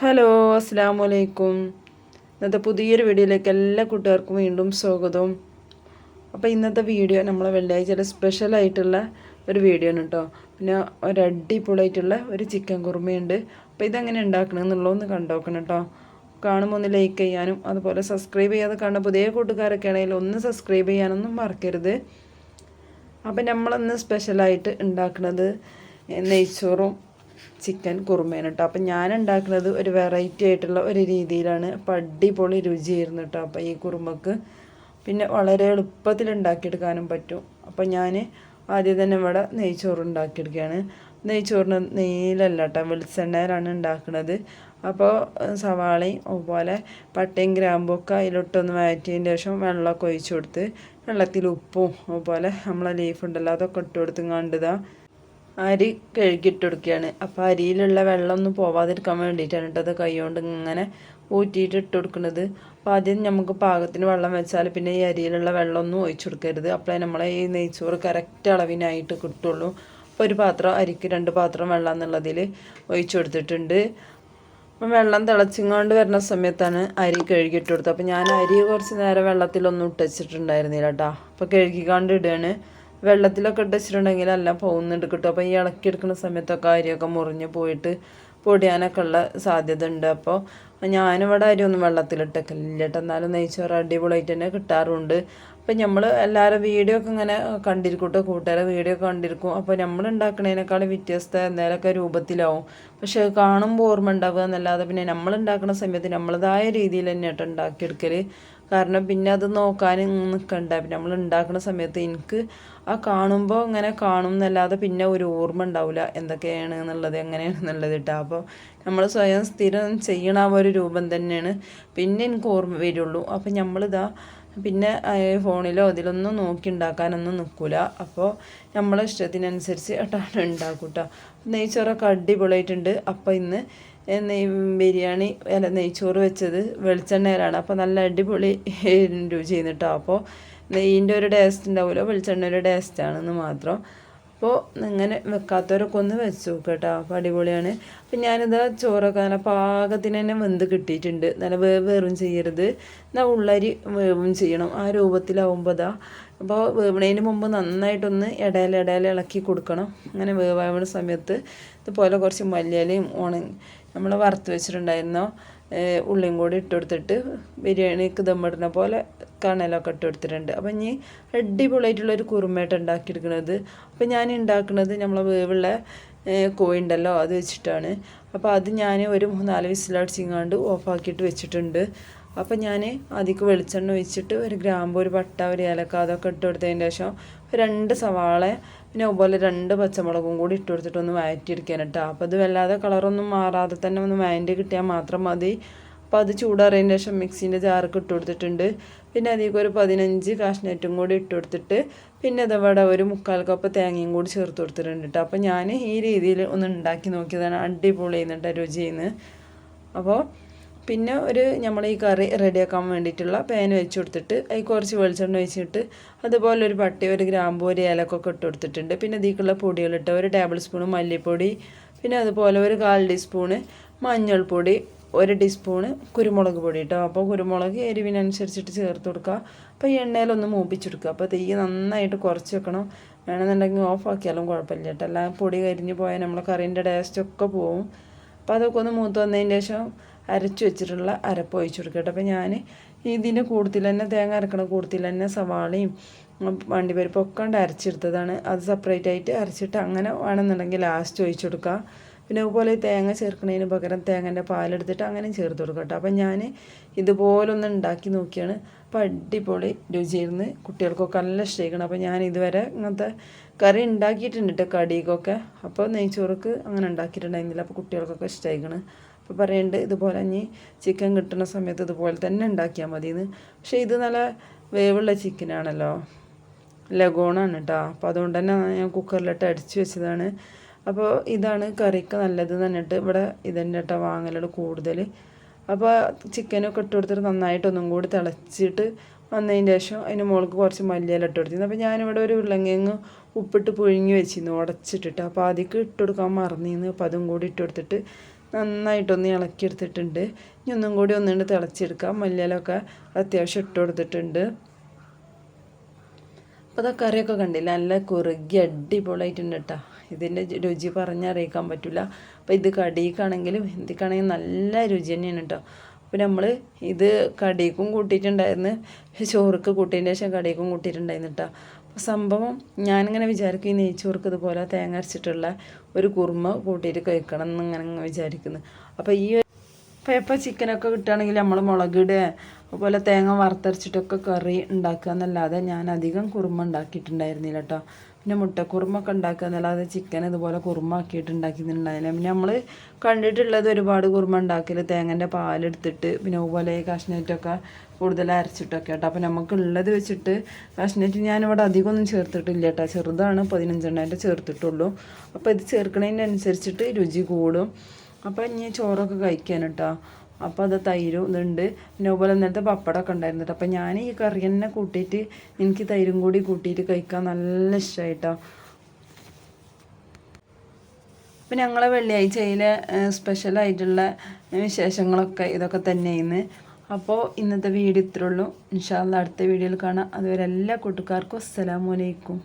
Hello അസ്സാം വലൈക്കും ഇന്നത്തെ പുതിയൊരു വീഡിയോയിലേക്ക് എല്ലാ കൂട്ടുകാർക്കും വീണ്ടും സ്വാഗതം. അപ്പോൾ ഇന്നത്തെ വീഡിയോ നമ്മളെ വെള്ളിയാഴ്ചയുടെ സ്പെഷ്യലായിട്ടുള്ള ഒരു വീഡിയോ ആണ് കേട്ടോ പിന്നെ ഒരു അടിപൊളിയായിട്ടുള്ള ഒരു ചിക്കൻ കുറുമയുണ്ട് അപ്പോൾ ഇതെങ്ങനെ ഉണ്ടാക്കണം എന്നുള്ളതൊന്ന് കണ്ടോക്കണം കേട്ടോ കാണുമ്പോൾ ഒന്ന് ലൈക്ക് ചെയ്യാനും അതുപോലെ സബ്സ്ക്രൈബ് ചെയ്യാതെ കാണുന്ന പുതിയ കൂട്ടുകാരൊക്കെ ആണെങ്കിൽ ഒന്ന് സബ്സ്ക്രൈബ് ചെയ്യാനൊന്നും മറക്കരുത്. അപ്പം നമ്മളിന്ന് സ്പെഷ്യലായിട്ട് ഉണ്ടാക്കുന്നത് നെയ്ച്ചോറും ചിക്കൻ കുറുമയാണ് കേട്ടോ അപ്പം ഞാൻ ഉണ്ടാക്കുന്നത് ഒരു വെറൈറ്റി ആയിട്ടുള്ള ഒരു രീതിയിലാണ്. പടിപൊളി അടിപൊളി രുചിയായിരുന്നു കേട്ടോ അപ്പം ഈ കുറുമക്ക്. പിന്നെ വളരെ എളുപ്പത്തിൽ ഉണ്ടാക്കിയെടുക്കാനും പറ്റും. അപ്പം ഞാൻ ആദ്യം തന്നെ ഇവിടെ നെയ്ച്ചോറ് ഉണ്ടാക്കിയെടുക്കുകയാണ്. നെയ്ച്ചോറിന് നെയ്യിലല്ല കേട്ടോ വെളിച്ചെണ്ണയിലാണ് ഉണ്ടാക്കുന്നത്. അപ്പോൾ സവാളയും അതുപോലെ പട്ടയും ഗ്രാമ്പും ഒക്കെ അതിലിട്ടൊന്ന് വഴറ്റിയതിന് ശേഷം വെള്ളമൊക്കെ ഒഴിച്ചു കൊടുത്ത് വെള്ളത്തിൽ ഉപ്പും അതുപോലെ നമ്മളെ ലീഫ് ഉണ്ടല്ലോ അതൊക്കെ ഇട്ട് കൊടുത്തും കണ്ടതാ അരി കഴുകിയിട്ട് കൊടുക്കുകയാണ് അപ്പോൾ അരിയിലുള്ള വെള്ളം ഒന്നും പോവാതിരിക്കാൻ വേണ്ടിയിട്ടാണ് കേട്ടോ അത് കൈകൊണ്ട് ഇങ്ങനെ ഊറ്റിയിട്ട് ഇട്ട് കൊടുക്കുന്നത് അപ്പോൾ ആദ്യം നമുക്ക് പാകത്തിന് വെള്ളം വെച്ചാൽ പിന്നെ ഈ അരിയിലുള്ള വെള്ളമൊന്നും ഒഴിച്ചു കൊടുക്കരുത്. അപ്പോഴേ നമ്മളെ ഈ നെയ്ച്ചോറ് കറക്റ്റ് അളവിനായിട്ട് കിട്ടുള്ളൂ. അപ്പോൾ ഒരു പാത്രം അരിക്ക് രണ്ട് പാത്രം വെള്ളം എന്നുള്ളതിൽ ഒഴിച്ചു കൊടുത്തിട്ടുണ്ട്. അപ്പം വെള്ളം തിളച്ചിങ്ങോണ്ട് വരുന്ന സമയത്താണ് അരി കഴുകിയിട്ട് കൊടുത്തത് അപ്പോൾ ഞാൻ അരി കുറച്ച് നേരം വെള്ളത്തിലൊന്നും ഇട്ടച്ചിട്ടുണ്ടായിരുന്നില്ല കേട്ടോ അപ്പോൾ കഴുകിക്കാണ്ട് ഇടുകയാണ്. വെള്ളത്തിലൊക്കെ ഇട്ട് വെച്ചിട്ടുണ്ടെങ്കിൽ എല്ലാം പോകുന്നുണ്ട് കിട്ടും. അപ്പോൾ ഈ ഇളക്കിയെടുക്കുന്ന സമയത്തൊക്കെ അരിയൊക്കെ മുറിഞ്ഞ് പോയിട്ട് പൊടിയാനൊക്കെ ഉള്ള സാധ്യത ഉണ്ട്. അപ്പോൾ ഞാനിവിടെ അരി ഒന്നും വെള്ളത്തിലിട്ടൊക്കില്ല കേട്ടോ എന്നാലും നെയ്ച്ചോറ് അടിപൊളിയായിട്ട് തന്നെ കിട്ടാറുണ്ട്. അപ്പം നമ്മൾ എല്ലാവരും വീഡിയോ ഒക്കെ ഇങ്ങനെ കണ്ടിരിക്കും കേട്ടോ കൂട്ടുകാരെ വീഡിയോ ഒക്കെ കണ്ടിരിക്കും. അപ്പോൾ നമ്മൾ ഉണ്ടാക്കുന്നതിനേക്കാൾ വ്യത്യസ്ത എന്തെങ്കിലുമൊക്കെ രൂപത്തിലാവും. പക്ഷേ കാണുമ്പോൾ ഓർമ്മ ഉണ്ടാവുക എന്നല്ലാതെ പിന്നെ നമ്മൾ ഉണ്ടാക്കുന്ന സമയത്ത് നമ്മളതായ രീതിയിൽ തന്നെ കേട്ടോ ഉണ്ടാക്കിയെടുക്കൽ കാരണം പിന്നെ അത് നോക്കാൻ നിൽക്കണ്ട പിന്നെ നമ്മൾ ഉണ്ടാക്കുന്ന സമയത്ത് എനിക്ക് ആ കാണുമ്പോൾ ഇങ്ങനെ കാണും എന്നല്ലാതെ പിന്നെ ഒരു ഓർമ്മ ഉണ്ടാവില്ല എന്തൊക്കെയാണ് എന്നുള്ളത് എങ്ങനെയാണ് എന്നുള്ളത് കേട്ടോ അപ്പോൾ നമ്മൾ സ്വയം സ്ഥിരം ചെയ്യണ ഒരു രൂപം തന്നെയാണ്. പിന്നെ എനിക്ക് ഓർമ്മ വരുള്ളൂ. അപ്പോൾ നമ്മളിതാ പിന്നെ ഫോണിലോ അതിലൊന്നും നോക്കി ഉണ്ടാക്കാനൊന്നും നിൽക്കില്ല അപ്പോൾ നമ്മളെ ഇഷ്ടത്തിനനുസരിച്ച് ഏട്ടാണ് ഉണ്ടാക്കും കേട്ടോ നെയ്ച്ചോറൊക്കെ അടിപൊളിയായിട്ടുണ്ട്. അപ്പോൾ ഇന്ന് നെയ് ബിരിയാണി അല്ല നെയ്ച്ചോറ് വെച്ചത് വെളിച്ചെണ്ണയിലാണ്. അപ്പോൾ നല്ല അടിപൊളി രുചി ചെയ്യുന്നിട്ടോ. അപ്പോൾ നെയ്യിന്റെ ഒരു ടേസ്റ്റ് ഉണ്ടാവില്ല ടേസ്റ്റ് ടേസ്റ്റാണെന്ന് മാത്രം. അപ്പോൾ ഇങ്ങനെ വെക്കാത്തവരൊക്കെ ഒന്ന് വെച്ച് നോക്കുക കേട്ടോ. അപ്പോൾ അടിപൊളിയാണ്. അപ്പം ഞാനിത് ചോറൊക്കെ നല്ല പാകത്തിന് തന്നെ വെന്ത് കിട്ടിയിട്ടുണ്ട്. നല്ല വേറും ചെയ്യരുത്. എന്നാൽ ഉള്ളരി വേവും ചെയ്യണം. ആ രൂപത്തിലാവുമ്പോൾ അതാ അപ്പോൾ വേവണതിന് മുമ്പ് നന്നായിട്ടൊന്ന് ഇടയിൽ ഇടയിൽ ഇളക്കി കൊടുക്കണം. അങ്ങനെ വേവാവുന്ന സമയത്ത് ഇതുപോലെ കുറച്ച് മല്ലിയിലയും ഉണങ്ങി നമ്മൾ വറുത്ത് വെച്ചിട്ടുണ്ടായിരുന്നോ ഉള്ളിയും കൂടി ഇട്ട് കൊടുത്തിട്ട് ബിരിയാണിക്ക് ദമ്മിടുന്ന പോലെ കണലൊക്കെ ഇട്ട് കൊടുത്തിട്ടുണ്ട്. അപ്പം ഇനി അടിപൊളിയായിട്ടുള്ളൊരു കുറുമയായിട്ട് ഉണ്ടാക്കിയെടുക്കുന്നത്. അപ്പം ഞാൻ ഉണ്ടാക്കുന്നത് നമ്മളെ വേവുള്ള കോഴി ഉണ്ടല്ലോ അത് വെച്ചിട്ടാണ്. അപ്പോൾ അത് ഞാൻ ഒരു നാല് വിസിലടിച്ചിങ്ങാണ്ട് ഓഫാക്കിയിട്ട് വെച്ചിട്ടുണ്ട്. അപ്പം ഞാൻ അതിക്ക് വെളിച്ചെണ്ണ ഒഴിച്ചിട്ട് ഒരു ഗ്രാമ്പ് ഒരു പട്ട ഒരു ഏലക്ക അതൊക്കെ ഇട്ട് കൊടുത്തതിന് ശേഷം രണ്ട് സവാള പിന്നെ അതുപോലെ രണ്ട് പച്ചമുളകും കൂടി ഇട്ട് കൊടുത്തിട്ട് ഒന്ന് വഴറ്റിയെടുക്കാൻ കേട്ടോ. അപ്പോൾ അത് വല്ലാതെ കളറൊന്നും മാറാതെ തന്നെ ഒന്ന് വഴറ്റി കിട്ടിയാൽ മാത്രം മതി. അപ്പോൾ അത് ചൂടാറിയതിന് ശേഷം മിക്സീന്റെ ജാറൊക്കെ ഇട്ട് കൊടുത്തിട്ടുണ്ട്. പിന്നെ അതിലേക്ക് ഒരു പതിനഞ്ച് കാഷ്നറ്റും കൂടി ഇട്ട് കൊടുത്തിട്ട് പിന്നെ അതവിടെ ഒരു മുക്കാൽ കപ്പ് തേങ്ങയും കൂടി ചേർത്ത് കൊടുത്തിട്ടുണ്ട് കേട്ടോ അപ്പോൾ ഞാൻ ഈ രീതിയിൽ ഒന്ന് ഉണ്ടാക്കി നോക്കിയതാണ്. അടിപൊളി ചെയ്യുന്നുണ്ട് രുചി ചെയ്യുന്നത് അപ്പോൾ പിന്നെ ഒരു നമ്മൾ ഈ കറി റെഡിയാക്കാൻ വേണ്ടിയിട്ടുള്ള പാൻ വെച്ച് കൊടുത്തിട്ട് അതിൽ കുറച്ച് വെളിച്ചെണ്ണ ഒഴിച്ചിട്ട് അതുപോലെ ഒരു പട്ടി ഒരു ഗ്രാമ്പു ഒരു ഏലക്കൊക്കെ ഇട്ട് കൊടുത്തിട്ടുണ്ട്. പിന്നെ ഇതിലേക്കുള്ള പൊടികളിട്ട് ഒരു ടേബിൾ സ്പൂൺ മല്ലിപ്പൊടി പിന്നെ അതുപോലെ ഒരു കാൽ ടീസ്പൂണ് മഞ്ഞൾപ്പൊടി ഒരു ടീസ്പൂണ് കുരുമുളക് പൊടി കേട്ടോ അപ്പോൾ കുരുമുളക് എരിവിനനുസരിച്ചിട്ട് ചേർത്ത് കൊടുക്കുക അപ്പോൾ ഈ എണ്ണയിലൊന്ന് മൂപ്പിച്ചെടുക്കുക. അപ്പോൾ തീ നന്നായിട്ട് കുറച്ച് വെക്കണം. വേണമെന്നുണ്ടെങ്കിൽ ഓഫ് ആക്കിയാലും കുഴപ്പമില്ല കേട്ടോ. എല്ലാം പൊടി കരിഞ്ഞ് പോയാൽ നമ്മളെ കറീന്റെ ടേസ്റ്റൊക്കെ പോവും. അപ്പോൾ അതൊക്കെ ഒന്ന് മൂത്ത് വന്നതിന് ശേഷം അരച്ച് വെച്ചിട്ടുള്ള അരപ്പ് ഒഴിച്ചു കൊടുക്കുക കേട്ടോ. അപ്പോൾ ഞാൻ ഇതിന്റെ കൂടുതൽ തന്നെ തേങ്ങ അരക്കണ കൂടുതൽ തന്നെ സവാളയും വണ്ടിപ്പരിപ്പൊക്കെ ഉണ്ട് അരച്ചെടുത്തതാണ്. അത് സെപ്പറേറ്റ് ആയിട്ട് അരച്ചിട്ട് അങ്ങനെ വേണമെന്നുണ്ടെങ്കിൽ ലാസ്റ്റ് ഒഴിച്ചു കൊടുക്കുക. പിന്നെ അതുപോലെ തേങ്ങ ചേർക്കുന്നതിന് പകരം തേങ്ങന്റെ പാലെടുത്തിട്ട് അങ്ങനെ ചേർത്ത് കൊടുക്കും കേട്ടോ. അപ്പം ഞാൻ ഇതുപോലൊന്ന് ഉണ്ടാക്കി നോക്കിയാണ്. അപ്പോൾ അടിപൊളി രുചിയിരുന്ന് കുട്ടികൾക്കൊക്കെ നല്ല ഇഷ്ടമായിരിക്കണം അപ്പോൾ ഞാൻ ഇതുവരെ ഇങ്ങനത്തെ കറി ഉണ്ടാക്കിയിട്ടുണ്ട് കേട്ടോ കടിക്കൊക്കെ അപ്പോൾ നെയ്ച്ചോർക്ക് അങ്ങനെ ഉണ്ടാക്കിയിട്ടുണ്ടായിരുന്നില്ല. അപ്പോൾ കുട്ടികൾക്കൊക്കെ ഇഷ്ടമായിരിക്കണം അപ്പോൾ പറയുന്നുണ്ട് ഇതുപോലെ ഇനി ചിക്കൻ കിട്ടുന്ന സമയത്ത് ഇതുപോലെ തന്നെ ഉണ്ടാക്കിയാൽ മതിയെന്ന്. പക്ഷേ ഇത് നല്ല വേവുള്ള ചിക്കനാണല്ലോ. ലഗോണാണ് കേട്ടോ. അപ്പോൾ അതുകൊണ്ട് തന്നെ ഞാൻ കുക്കറിലിട്ട് അടിച്ച് വെച്ചതാണ്. അപ്പോൾ ഇതാണ് കറിക്ക് നല്ലത് എന്നിട്ട് ഇവിടെ ഇതന്നെ കേട്ടോ വാങ്ങലുകൾ കൂടുതൽ അപ്പോൾ ചിക്കനൊക്കെ ഇട്ട് കൊടുത്തിട്ട് നന്നായിട്ട് ഒന്നും കൂടി തിളച്ചിട്ട് വന്നതിന് ശേഷം അതിന് മുകൾക്ക് കുറച്ച് മല്ലിയില ഇട്ട് കൊടുത്തിരുന്നു. അപ്പോൾ ഞാനിവിടെ ഒരു ഉള്ളങ്ങ ഉപ്പിട്ട് പുഴുങ്ങി വെച്ചിരുന്നു ഉടച്ചിട്ടിട്ട്. അപ്പോൾ അതിക്ക് ഇട്ട് കൊടുക്കാൻ മറന്നിരുന്നു അപ്പോൾ അതും കൂടി ഇട്ട് കൊടുത്തിട്ട് നന്നായിട്ടൊന്ന് ഇളക്കിയെടുത്തിട്ടുണ്ട് ഇനി ഒന്നും കൂടി ഒന്നുകൊണ്ട് തിളച്ചെടുക്കാം. മല്ലിയിലൊക്കെ അത്യാവശ്യം ഇട്ട് കൊടുത്തിട്ടുണ്ട്. അപ്പോൾ അതാ കറിയൊക്കെ കണ്ടില്ല? നല്ല കുറുകി അടിപൊളിയായിട്ടുണ്ട് കേട്ടോ ഇതിന്റെ രുചി പറഞ്ഞറിയിക്കാൻ പറ്റില്ല അപ്പോൾ ഇത് കടിക്കാണെങ്കിലും ഹിന്ദിക്കാണെങ്കിലും നല്ല രുചി തന്നെയാണ് കേട്ടോ അപ്പോൾ നമ്മൾ ഇത് കടിക്കും കൂട്ടിയിട്ടുണ്ടായിരുന്നു. ചോറുക്ക് കൂട്ടിയതിന്റെ ശേഷം കടിക്കും കൂട്ടിയിട്ടുണ്ടായിരുന്നു കേട്ടോ അപ്പോൾ സംഭവം ഞാനിങ്ങനെ വിചാരിക്കും ഈ നെയ്ച്ചോർക്ക് ഇതുപോലെ തേങ്ങ അരച്ചിട്ടുള്ള ഒരു കുറുമ കൂട്ടിയിട്ട് കഴിക്കണം എന്നിങ്ങനെ വിചാരിക്കുന്നു. അപ്പോൾ ഈ അപ്പോൾ എപ്പോൾ ചിക്കനൊക്കെ കിട്ടുകയാണെങ്കിൽ നമ്മൾ മുളകിടുക അതുപോലെ തേങ്ങ വറുത്തരച്ചിട്ടൊക്കെ കറി ഉണ്ടാക്കുക എന്നല്ലാതെ ഞാൻ അധികം കുറുമ ഉണ്ടാക്കിയിട്ടുണ്ടായിരുന്നില്ല കേട്ടോ പിന്നെ മുട്ടക്കുറുമൊക്കെ ഉണ്ടാക്കുക എന്നല്ലാതെ ചിക്കൻ ഇതുപോലെ കുറുമ ആക്കിയിട്ട് ഉണ്ടാക്കിയിട്ടുണ്ടായില്ല പിന്നെ നമ്മൾ കണ്ടിട്ടുള്ളത് ഒരുപാട് കുറുമ ഉണ്ടാക്കൽ തേങ്ങന്റെ പാലെടുത്തിട്ട് പിന്നെ അതുപോലെ കഷ്ണറ്റൊക്കെ കൂടുതൽ അരച്ചിട്ടൊക്കെ കേട്ടോ അപ്പോൾ നമുക്കുള്ളത് വെച്ചിട്ട് കഷ്ണറ്റ് ഞാനിവിടെ അധികം ഒന്നും ചേർത്തിട്ടില്ല കേട്ടോ. ചെറുതാണ് പതിനഞ്ചെണ്ണായിട്ട് ചേർത്തിട്ടുള്ളൂ. അപ്പോൾ ഇത് ചേർക്കണതിനനുസരിച്ചിട്ട് രുചി കൂടും. അപ്പോൾ ഇനി ചോറൊക്കെ കഴിക്കാൻ കേട്ടോ അപ്പോൾ അത് തൈരും ഇതുണ്ട്. പിന്നെ അതുപോലെ ഇന്നലത്തെ പപ്പടമൊക്കെ ഉണ്ടായിരുന്നു അപ്പോൾ ഞാൻ ഈ കറി തന്നെ കൂട്ടിയിട്ട് എനിക്ക് തൈരും കൂടി കൂട്ടിയിട്ട് കഴിക്കാൻ നല്ല ഇഷ്ടമായിട്ടോ അപ്പം ഞങ്ങളെ വെള്ളിയാഴ്ചയിലെ സ്പെഷ്യലായിട്ടുള്ള വിശേഷങ്ങളൊക്കെ ഇതൊക്കെ തന്നെയാണ് അപ്പോൾ ഇന്നത്തെ വീഡിയോ ഇത്രയുള്ളൂ ഇൻഷാല്ല അടുത്ത വീഡിയോയിൽ കാണാം. അതുവരെ എല്ലാ കൂട്ടുകാർക്കും അസ്സലാമലൈക്കും